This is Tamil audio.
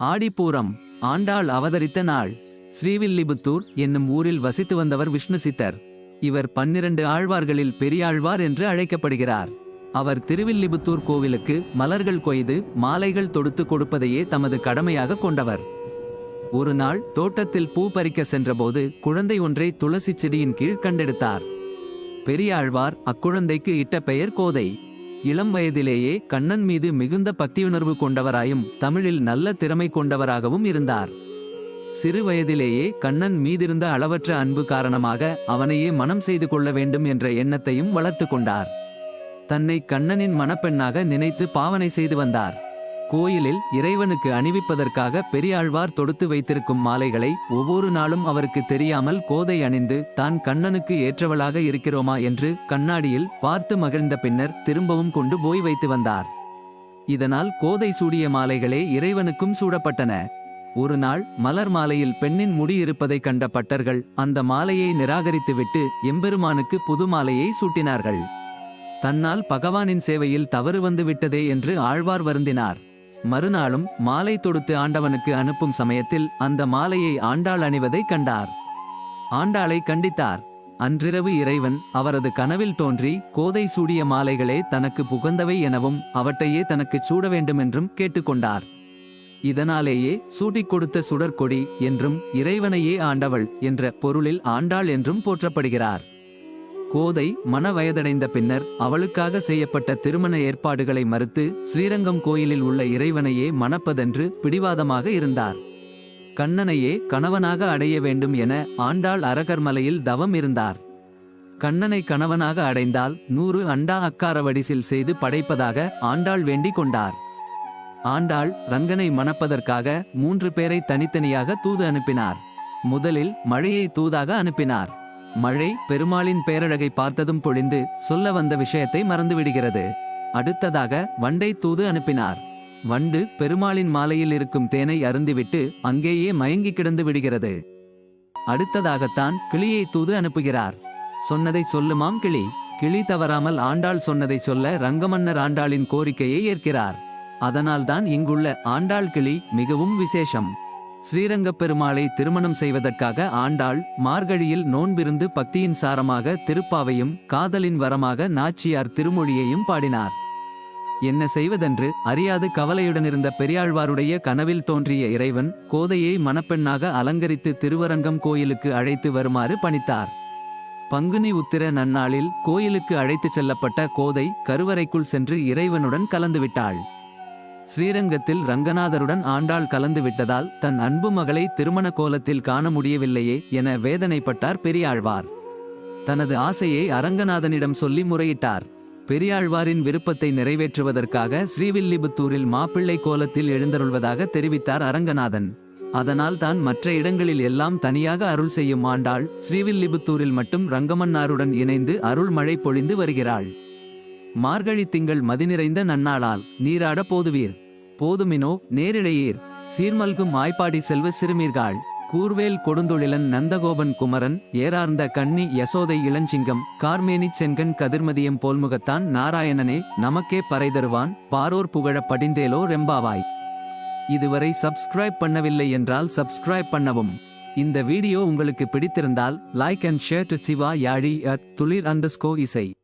ஆடிப்பூரம் ஆண்டாள் அவதரித்த நாள். ஸ்ரீவில்லிபுத்தூர் என்னும் ஊரில் வசித்து வந்தவர் விஷ்ணு சித்தர். இவர் பன்னிரண்டு ஆழ்வார்களில் பெரியாழ்வார் என்று அழைக்கப்படுகிறார். அவர் திருவில்லிபுத்தூர் கோவிலுக்கு மலர்கள் கொய்து மாலைகள் தொடுத்து கொடுப்பதையே தமது கடமையாக கொண்டவர். ஒரு நாள் தோட்டத்தில் பூ பறிக்க சென்றபோது குழந்தை ஒன்றை துளசி செடியின் கீழ் கண்டெடுத்தார். பெரியாழ்வார் அக்குழந்தைக்கு இட்ட பெயர் கோதை. இளம் வயதிலேயே கண்ணன் மீது மிகுந்த பக்தியுணர்வு கொண்டவராயும் தமிழில் நல்ல திறமை கொண்டவராகவும் இருந்தார். சிறு வயதிலேயே கண்ணன் மீதிருந்த அளவற்ற அன்பு காரணமாக அவனையே மனம் செய்து கொள்ள வேண்டும் என்ற எண்ணத்தையும் வளர்த்து கொண்டார். தன்னை கண்ணனின் மணப்பெண்ணாக நினைத்து பாவனை செய்து வந்தார். கோயிலில் இறைவனுக்கு அணிவிப்பதற்காக பெரியாழ்வார் தொடுத்து வைத்திருக்கும் மாலைகளை ஒவ்வொரு நாளும் அவருக்கு தெரியாமல் கோதை அணிந்து தான் கண்ணனுக்கு ஏற்றவளாக இருக்கிறோமா? என்று கண்ணாடியில் பார்த்து மகிழ்ந்த பின்னர் திரும்பவும் கொண்டு போய் வைத்து வந்தார். இதனால் கோதை சூடிய மாலைகளே இறைவனுக்கும் சூடப்பட்டன. ஒரு நாள் மலர் மாலையில் பெண்ணின் முடியிருப்பதைக் கண்ட பட்டர்கள் அந்த மாலையை நிராகரித்துவிட்டு எம்பெருமானுக்கு புது மாலையை சூட்டினார்கள். தன்னால் பகவானின் சேவையில் தவறு வந்து விட்டதே என்று ஆழ்வார் வருந்தினார். மறுநாளும் மாலை தொடுத்து ஆண்டவனுக்கு அனுப்பும் சமயத்தில் அந்த மாலையை ஆண்டாள் அணிவதைக் கண்டார். ஆண்டாளை கண்டித்தார். அன்றிரவு இறைவன் அவரது கனவில் தோன்றி கோதை சூடிய மாலைகளே தனக்கு புகந்தவை எனவும் அவற்றையே தனக்குச் சூட வேண்டுமென்றும் கேட்டுக்கொண்டார். இதனாலேயே சூட்டிக் கொடுத்த சுடற்கொடி என்றும் இறைவனையே ஆண்டவள் என்ற பொருளில் ஆண்டாள் என்றும் போற்றப்படுகிறார். கோதை மன வயதடைந்த பின்னர் அவளுக்காக செய்யப்பட்ட திருமண ஏற்பாடுகளை மறுத்து ஸ்ரீரங்கம் கோயிலில் உள்ள இறைவனையே மணப்பதென்று பிடிவாதமாக இருந்தார். கண்ணனையே கணவனாக அடைய வேண்டும் என ஆண்டாள் அரகர்மலையில் தவம் இருந்தார். கண்ணனை கணவனாக அடைந்தால் நூறு அண்டா அக்கார வடிசில் செய்து படைப்பதாக ஆண்டாள் வேண்டிக் கொண்டார். ஆண்டாள் ரங்கனை மணப்பதற்காக மூன்று பேரை தனித்தனியாக தூது அனுப்பினார். முதலில் மழையை தூதாக அனுப்பினார். மழை பெருமாளின் பேரழகை பார்த்ததும் பொழிந்து சொல்ல வந்த விஷயத்தை மறந்துவிடுகிறது. அடுத்ததாக வண்டை தூது அனுப்பினார். வண்டு பெருமாளின் மாலையில் இருக்கும் தேனை அருந்திவிட்டு அங்கேயே மயங்கி கிடந்து விடுகிறது. அடுத்ததாகத்தான் கிளியை தூது அனுப்புகிறார். சொன்னதை சொல்லுமாம் கிளி. கிளி தவறாமல் ஆண்டாள் சொன்னதை சொல்ல ரங்கமன்னர் ஆண்டாளின் கோரிக்கையை ஏற்கிறார். அதனால்தான் இங்குள்ள ஆண்டாள் கிளி மிகவும் விசேஷம். ஸ்ரீரங்கப் பெருமாளை திருமணம் செய்வதற்காக ஆண்டாள் மார்கழியில் நோன்பிருந்து பக்தியின் சாரமாக திருப்பாவையும் காதலின் வரமாக நாச்சியார் திருமொழியையும் பாடினார். என்ன செய்வதென்று அறியாது கவலையுடனிருந்த பெரியாழ்வாருடைய கனவில் தோன்றிய இறைவன் கோதையை மணப்பெண்ணாக அலங்கரித்து திருவரங்கம் கோயிலுக்கு அழைத்து வருமாறு பணித்தார். பங்குனி உத்திர நன்னாளில் கோயிலுக்கு அழைத்துச் செல்லப்பட்ட கோதை கருவறைக்குள் சென்று இறைவனுடன் கலந்துவிட்டாள். ஸ்ரீரங்கத்தில் ரங்கநாதருடன் ஆண்டாள் கலந்து விட்டதால் தன் அன்பு மகளை திருமண கோலத்தில் காண முடியவில்லையே என வேதனைப்பட்டார் பெரியாழ்வார். தனது ஆசையை அரங்கநாதனிடம் சொல்லி முறையிட்டார். பெரியாழ்வாரின் விருப்பத்தை நிறைவேற்றுவதற்காக ஸ்ரீவில்லிபுத்தூரில் மாப்பிள்ளை கோலத்தில் எழுந்தருள்வதாக தெரிவித்தார் அரங்கநாதன். அதனால் தான் மற்ற இடங்களில் எல்லாம் தனியாக அருள் செய்யும் ஆண்டாள் ஸ்ரீவில்லிபுத்தூரில் மட்டும் ரங்கமன்னாருடன் இணைந்து அருள் மழை பொழிந்து வருகிறாள். மார்கழி திங்கள் மதிநிறைந்த நன்னாளால் நீராட போதுவீர். போதுமினோ நேரிழையீர். சீர்மல்கும் ஆய்ப்பாடி செல்வ சிறுமீர்காள். கூர்வேல் கொடுந்தொழிலன் நந்தகோபன் குமரன் ஏறார்ந்த கண்ணி யசோதை இளஞ்சிங்கம் கார்மேனிச் செங்கன் கதிர்மதியம் போல்முகத்தான் நாராயணனே நமக்கே பறை தருவான் பாரோர் புகழ படிந்தேலோ ரெம்பாவாய். இதுவரை சப்ஸ்கிரைப் பண்ணவில்லை என்றால் சப்ஸ்கிரைப் பண்ணவும். இந்த வீடியோ உங்களுக்கு பிடித்திருந்தால் like and share to Siva Yazhi at Thulir அந்தஸ்கோ இசை.